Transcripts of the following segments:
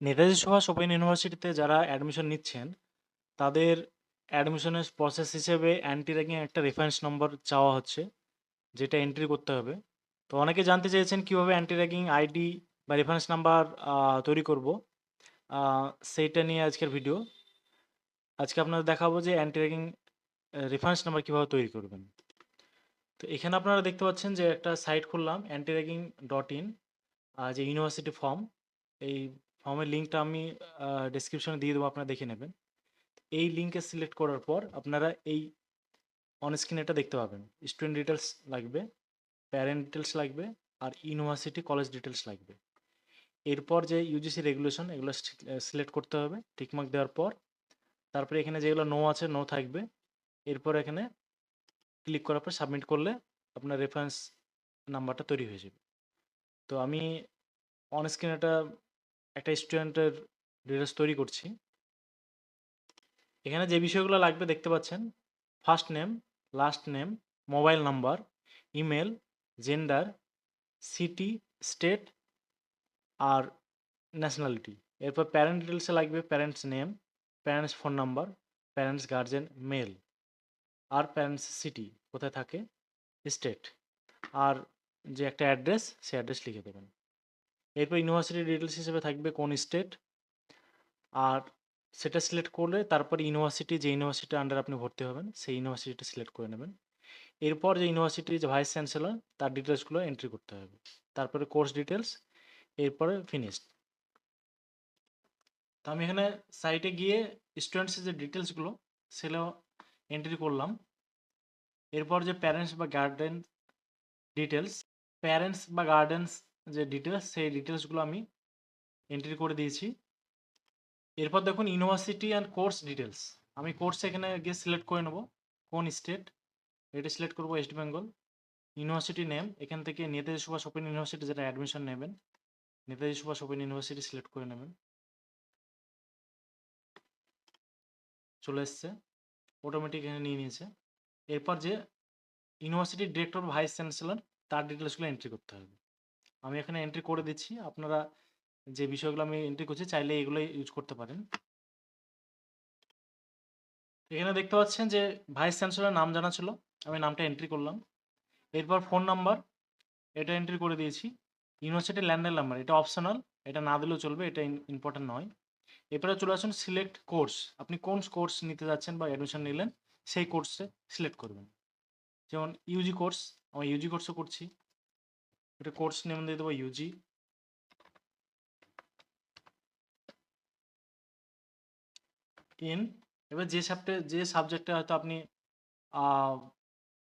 Netaji Subhash open ইউনিভার্সিটিতে যারা admission নিচ্ছেন, তাদের অ্যাডমিশনের প্রসেস হিসেবে অ্যান্টি র্যাগিং একটা রেফারেন্স নম্বর চাওয়া হচ্ছে, যেটা এন্ট্রি করতে হবে। তো অনেকে জানতে চেয়েছেন কীভাবে অ্যান্টি র্যাগিং আইডি বা রেফারেন্স নাম্বার তৈরি করব। সেইটা নিয়ে আজকের ভিডিও। আজকে আপনাদের দেখাবো যে অ্যান্টি র্যাগিং রেফারেন্স নাম্বার কীভাবে তৈরি করবেন। তো এখানে আপনারা দেখতে পাচ্ছেন যে একটা সাইট খুললাম antirragging.in আ যে ইউনিভার্সিটি ফর্ম। এই ফর্মের লিঙ্কটা আমি ডেসক্রিপশনে দিয়ে দেবো আপনারা দেখে নেবেন। এই লিঙ্কে সিলেক্ট করার পর আপনারা এই অন স্ক্রিনে এটা দেখতে পাবেন। স্টুডেন্ট ডিটেলস লাগবে, প্যারেন্ট ডিটেলস লাগবে আর ইউনিভার্সিটি কলেজ ডিটেলস লাগবে। এরপর যে ইউজিসি রেগুলেশন এগুলো সিলেক্ট করতে হবে। টিক মার্ক দেওয়ার পর তারপরে এখানে যেগুলো নো আছে নো থাকবে। এরপর এখানে ক্লিক করার পর সাবমিট করলে আপনার রেফারেন্স নাম্বারটা তৈরি হয়ে যাবে। তো আমি অন একটা, একটা স্টুডেন্টের ডিটেইলস তৈরি করছি। এখানে যে বিষয়গুলো লাগবে দেখতে পাচ্ছেন। First name, last name, mobile number, email gender, city, state আর ন্যাশনালিটি। এরপর প্যারেন্ট ডিটেইলসে লাগবে parents name, parents phone number, parents guardian mail আর প্যারেন্টস সিটি কোথায় থাকে, স্টেট আর যে একটা অ্যাড্রেস সে অ্যাড্রেস লিখে দেবেন। এরপর ইউনিভার্সিটি ডিটেইলস হিসেবে থাকবে কোন স্টেট আর সেটা সিলেক্ট করলে তারপর ইউনিভার্সিটি যে ইউনিভার্সিটির আন্ডারে আপনি ভর্তি হবেন, সেই ইউনিভার্সিটিটা সিলেক্ট করে নেবেন। এরপর যে ইউনিভার্সিটির যে ভাইস চ্যান্সেলর তার ডিটেলসগুলো এন্ট্রি করতে হবে। তারপরে কোর্স ডিটেলস এরপরে ফিনিশড। তো আমি এখানে সাইটে গিয়ে স্টুডেন্টসের যে ডিটেলসগুলো সেগুলো এন্ট্রি করলাম। এরপর যে প্যারেন্টস বা গার্ডেন ডিটেলস প্যারেন্টস বা গার্ডিয়ানস যে ডিটেলস সেই ডিটেলসগুলো আমি এন্ট্রি করে দিয়েছি। এরপর দেখুন ইউনিভার্সিটি অ্যান্ড কোর্স ডিটেলস আমি কোর্স এখানে গিয়ে সিলেক্ট করে নেব। কোন স্টেট এটা সিলেক্ট করব ওয়েস্ট বেঙ্গল। ইউনিভার্সিটি নেম এখান থেকে নেতাজি সুভাষ ওপেন ইউনিভার্সিটি যেটা অ্যাডমিশন নেবেন। Netaji Subhash open university select করে নেবেন। চলে এসছে। অটোমেটিক এখানে নিয়ে নিয়েছে। এরপর যে ইউনিভার্সিটির ডিরেক্টর ভাইস চ্যান্সেলর তার ডিটেলসগুলো এন্ট্রি করতে হবে। আমি এখানে এন্ট্রি করে দিচ্ছি। আপনারা যে বিষয়গুলো আমি এন্ট্রি করছি চাইলে এগুলোই ইউজ করতে পারেন। এখানে দেখতে পাচ্ছেন যে ভাইস চ্যান্সেলরের নাম জানা ছিল। আমি নামটা এন্ট্রি করলাম। এরপর ফোন নাম্বার এটা এন্ট্রি করে দিয়েছি। ইউনিভার্সিটির ল্যান্ডলাইন নাম্বার এটা অপশনাল। এটা না দিলেও চলবে। এটা ইম্পোর্টেন্ট নয়। এরপরে চলে আসুন সিলেক্ট কোর্স। আপনি কোন কোর্স নিতে যাচ্ছেন বা অ্যাডমিশন নিলেন সেই কোর্সে সিলেক্ট করবেন। যেমন ইউজি কোর্স, আমি ইউজি কোর্সও করছি। এটা কোর্স নেম দিয়ে দেবো ইউজি। ইন এবার যে সাবটে যে সাবজেক্টে হয়তো আপনি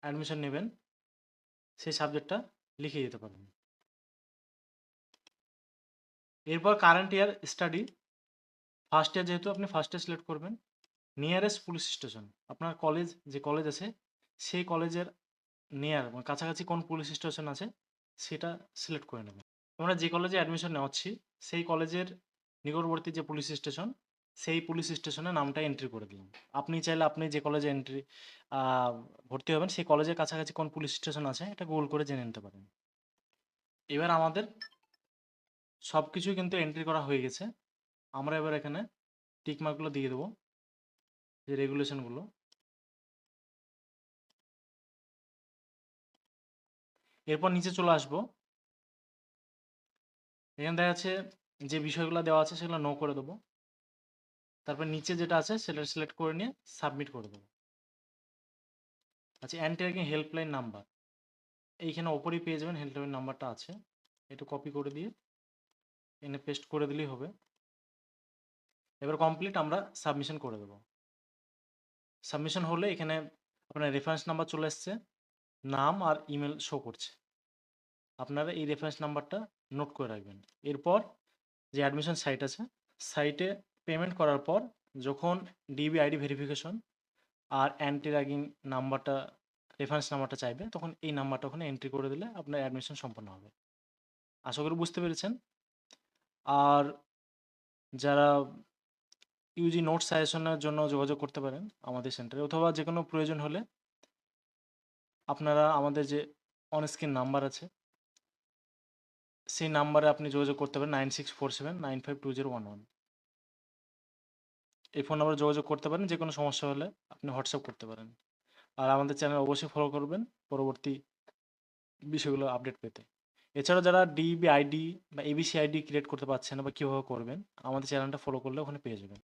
অ্যাডমিশন নেবেন, সেই সাবজেক্টটা লিখে দিতে পারেন। এরপর current year study first year যেহেতু আপনি ফার্স্ট ইয়ার সিলেক্ট করবেন। নিয়ারেস্ট পুলিশ স্টেশন আপনার কলেজ যে কলেজ আছে, সেই কলেজের নিয়ার মানে কাছাকাছি কোন পুলিশ স্টেশন আছে সেটা সিলেক্ট করে নেবেন। আমরা যে কলেজে অ্যাডমিশন নেওয়াচ্ছি, সেই কলেজের নিকটবর্তী যে পুলিশ স্টেশন সেই পুলিশ স্টেশনের নামটা এন্ট্রি করে দিলাম। আপনি চাইলে আপনি যে কলেজে এন্ট্রি ভর্তি হবেন, সেই কলেজের কাছাকাছি কোন পুলিশ স্টেশন আছে, এটা গুগল করে জেনে নিতে পারেন। এবার আমাদের সবকিছুই কিন্তু এন্ট্রি করা হয়ে গেছে। আমরা এবার এখানে টিকমার্কগুলো দিয়ে দেবো। যে রেগুলেশনগুলো। এরপর নিচে চলে আসব। এখানে দেখা যাচ্ছে যে বিষয়গুলো দেওয়া আছে সেগুলো নো করে দেবো। তারপর নিচে যেটা আছে সেটা সিলেক্ট করে নিয়ে সাবমিট করে দেবো। আচ্ছা অ্যান্টি র্যাগিং হেল্পলাইন নাম্বার। এইখানে ওপরেই পেয়ে যাবেন হেল্পলাইন নাম্বারটা আছে। একটু কপি করে দিয়ে এনে পেস্ট করে দিলেই হবে। এবার কমপ্লিট আমরা সাবমিশন করে দেবো। সাবমিশন হলে এখানে আপনার রেফারেন্স নাম্বার চলে এসছে। নাম আর ইমেল শো করছে। আপনারা এই রেফারেন্স নাম্বারটা নোট করে রাখবেন। এরপর যে অ্যাডমিশন সাইট আছে সাইটে পেমেন্ট করার পর যখন ডিবি আইডি ভেরিফিকেশন আর অ্যান্টি র্যাগিং নাম্বারটা রেফারেন্স নাম্বারটা চাইবে, তখন এই নাম্বারটা ওখানে এন্ট্রি করে দিলে আপনার অ্যাডমিশন সম্পন্ন হবে। আশা করি বুঝতে পেরেছেন। আর যারা ইউজি নোট সাজেশনের জন্য যোগাযোগ করতে পারেন আমাদের সেন্টারে অথবা যে কোনো প্রয়োজন হলে আপনারা আমাদের যে অন স্ক্রিন নাম্বার আছে, সেই নাম্বারে আপনি যোগাযোগ করতে পারেন nine six four seven nine five two zero one one এই ফোন নাম্বারে যোগাযোগ করতে পারেন যে কোনো সমস্যা হলে আপনি হোয়াটসঅ্যাপ করতে পারেন। আর আমাদের চ্যানেল অবশ্যই ফলো করবেন পরবর্তী বিষয়গুলো আপডেট পেতে। এছাড়াও যারা ডিবি আইডি বা এবিসি আইডি ক্রিয়েট করতে পারছেন না বা কীভাবে করবেন, আমাদের চ্যানেলটা ফলো করলে ওখানে পেয়ে যাবেন।